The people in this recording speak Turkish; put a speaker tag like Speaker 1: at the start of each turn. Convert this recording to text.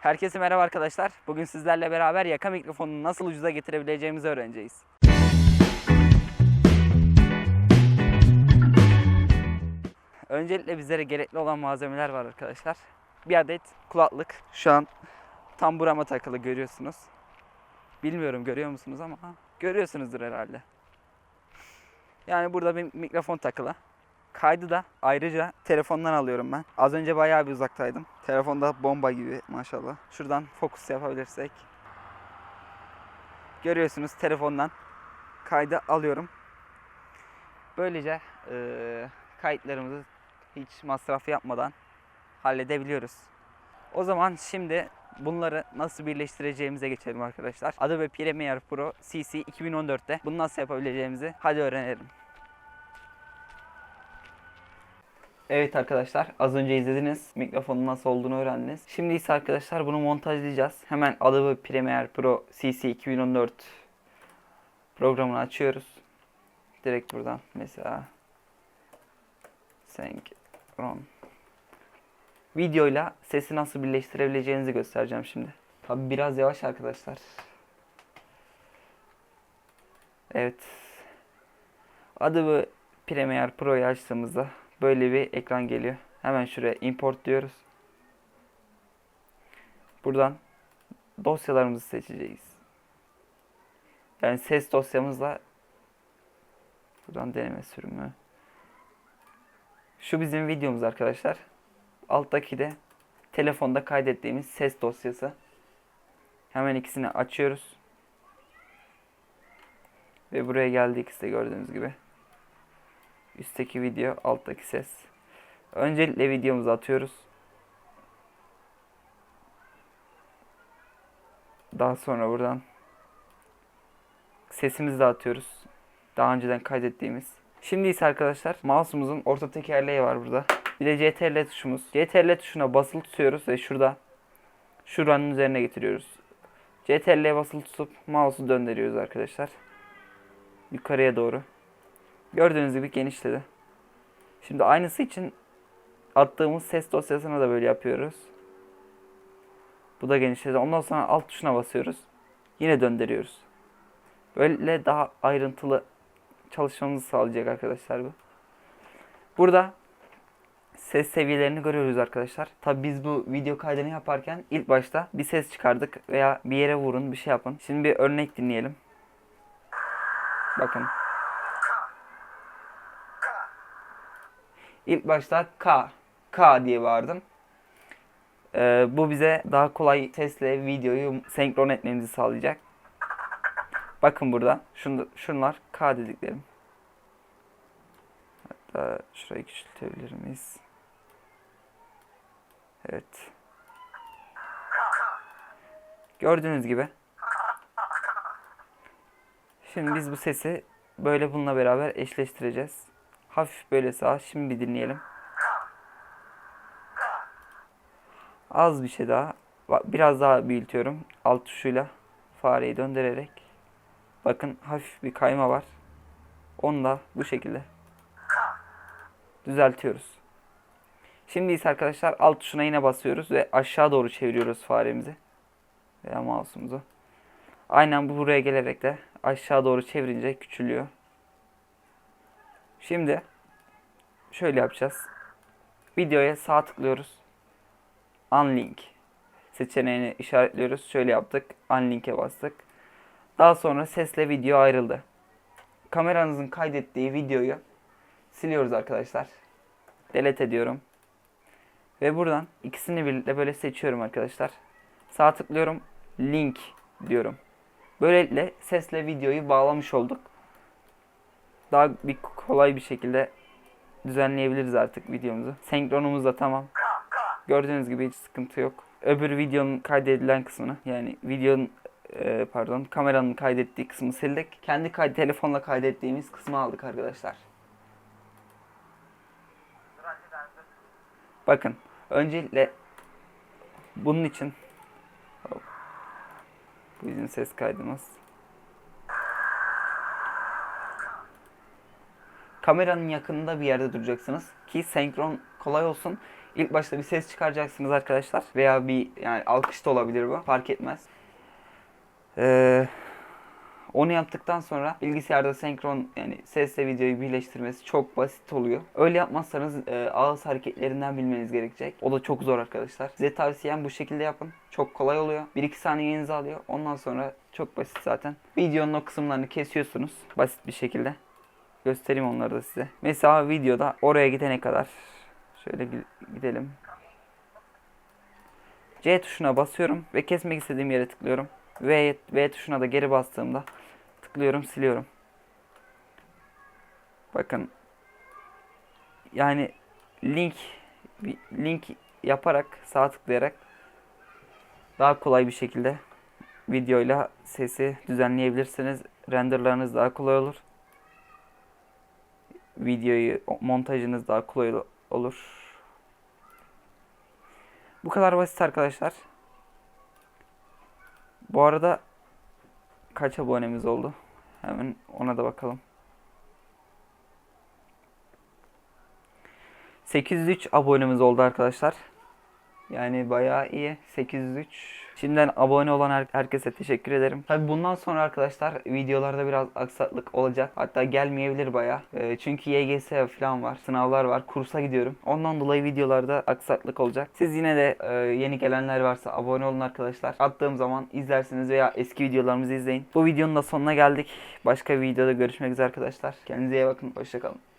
Speaker 1: Herkese merhaba arkadaşlar. Bugün sizlerle beraber yaka mikrofonunu nasıl ucuza getirebileceğimizi öğreneceğiz. Öncelikle bizlere gerekli olan malzemeler var arkadaşlar. Bir adet kulaklık. Şu an tam burama takılı görüyorsunuz. Bilmiyorum görüyor musunuz ama ha, görüyorsunuzdur herhalde. Yani burada bir mikrofon takılı. Kaydı da ayrıca telefondan alıyorum ben. Az önce bayağı bir uzaktaydım. Telefonda bomba gibi maşallah. Şuradan fokus yapabilirsek. Görüyorsunuz telefondan kaydı alıyorum. Böylece eee, kayıtlarımızı hiç masraf yapmadan halledebiliyoruz. O zaman şimdi bunları nasıl birleştireceğimize geçelim arkadaşlar. Adobe Premiere Pro CC 2014'te bunu nasıl yapabileceğimizi hadi öğrenelim. Evet arkadaşlar az önce izlediniz. Mikrofonun nasıl olduğunu öğrendiniz. Şimdi ise arkadaşlar bunu montajlayacağız. Hemen Adobe Premiere Pro CC 2014 programını açıyoruz. Direkt buradan mesela Senkron Videoyla sesi nasıl birleştirebileceğinizi göstereceğim şimdi. Tabi biraz yavaş arkadaşlar. Evet. Adobe Premiere Pro'yu açtığımızda böyle bir ekran geliyor. Hemen şuraya import diyoruz. Buradan dosyalarımızı seçeceğiz. Yani ses dosyamızla buradan deneme sürümü. Şu bizim videomuz arkadaşlar. Alttaki de telefonda kaydettiğimiz ses dosyası. Hemen ikisini açıyoruz. Ve buraya geldi ikisi de gördüğünüz gibi. Üstteki video, alttaki ses. Öncelikle videomuzu atıyoruz. Daha sonra buradan sesimizi de atıyoruz. Daha önceden kaydettiğimiz. Şimdi ise arkadaşlar mouse'umuzun orta tekerleği var burada. Bir de CTRL tuşumuz. CTRL tuşuna basılı tutuyoruz ve şurada şuranın üzerine getiriyoruz. CTRL'ye basılı tutup mouse'u döndürüyoruz arkadaşlar. Yukarıya doğru. Gördüğünüz gibi genişledi. Şimdi aynısı için attığımız ses dosyasına da böyle yapıyoruz. Bu da genişledi. Ondan sonra alt tuşuna basıyoruz. Yine döndürüyoruz. Böyle daha ayrıntılı çalışmamızı sağlayacak arkadaşlar bu. Burada ses seviyelerini görüyoruz arkadaşlar. Tabi biz bu video kaydını yaparken ilk başta bir ses çıkardık veya bir yere vurun bir şey yapın. Şimdi bir örnek dinleyelim. Bakın. İlk başta K, K diye bağırdım. Ee, bu bize daha kolay sesle videoyu senkron etmemizi sağlayacak. Bakın burada. Şunu, şunlar K dediklerim. Hatta şurayı küçültebilir miyiz? Evet. Gördüğünüz gibi. Şimdi biz bu sesi böyle bununla beraber eşleştireceğiz. Hafif böyle sağ. Şimdi bir dinleyelim. Az bir şey daha. Biraz daha büyütüyorum. Alt tuşuyla fareyi döndürerek. Bakın hafif bir kayma var. Onu da bu şekilde düzeltiyoruz. Şimdi ise arkadaşlar alt tuşuna yine basıyoruz ve aşağı doğru çeviriyoruz faremizi veya mouse'umuzu. Aynen bu buraya gelerek de aşağı doğru çevirince küçülüyor. Şimdi şöyle yapacağız. Videoya sağ tıklıyoruz. Unlink seçeneğini işaretliyoruz. Şöyle yaptık. Unlink'e bastık. Daha sonra sesle video ayrıldı. Kameranızın kaydettiği videoyu siliyoruz arkadaşlar. Delete ediyorum. Ve buradan ikisini birlikte böyle seçiyorum arkadaşlar. Sağ tıklıyorum. Link diyorum. Böylelikle sesle videoyu bağlamış olduk. Daha bir kolay bir şekilde düzenleyebiliriz artık videomuzu. Senkronumuz da tamam. Gördüğünüz gibi hiç sıkıntı yok. Öbür videonun kaydedilen kısmını yani videonun e, pardon kameranın kaydettiği kısmı sildik. Kendi kaydı telefonla kaydettiğimiz kısmı aldık arkadaşlar. Bakın öncelikle bunun için bu bizim ses kaydımız. Kameranın yakınında bir yerde duracaksınız ki senkron kolay olsun. İlk başta bir ses çıkaracaksınız arkadaşlar. Veya bir yani alkış da olabilir bu. Fark etmez. Ee, onu yaptıktan sonra bilgisayarda senkron yani sesle videoyu birleştirmesi çok basit oluyor. Öyle yapmazsanız e, ağız hareketlerinden bilmeniz gerekecek. O da çok zor arkadaşlar. Size tavsiyem bu şekilde yapın. Çok kolay oluyor. 1-2 saniyenizi alıyor. Ondan sonra çok basit zaten. Videonun o kısımlarını kesiyorsunuz. Basit bir şekilde. Göstereyim onları da size. Mesela videoda oraya gidene kadar şöyle gi- gidelim. C tuşuna basıyorum ve kesmek istediğim yere tıklıyorum. V, v tuşuna da geri bastığımda tıklıyorum siliyorum. Bakın yani link link yaparak sağ tıklayarak daha kolay bir şekilde videoyla sesi düzenleyebilirsiniz. Renderlarınız daha kolay olur. Videoyu montajınız daha kolay olur. Bu kadar basit arkadaşlar. Bu arada kaç abonemiz oldu? Hemen ona da bakalım. 803 abonemiz oldu arkadaşlar. Yani bayağı iyi. 803. Şimdiden abone olan her- herkese teşekkür ederim. Tabi bundan sonra arkadaşlar videolarda biraz aksaklık olacak. Hatta gelmeyebilir bayağı. Ee, çünkü YGS falan var. Sınavlar var. Kursa gidiyorum. Ondan dolayı videolarda aksaklık olacak. Siz yine de e, yeni gelenler varsa abone olun arkadaşlar. Attığım zaman izlersiniz veya eski videolarımızı izleyin. Bu videonun da sonuna geldik. Başka bir videoda görüşmek üzere arkadaşlar. Kendinize iyi bakın. Hoşçakalın.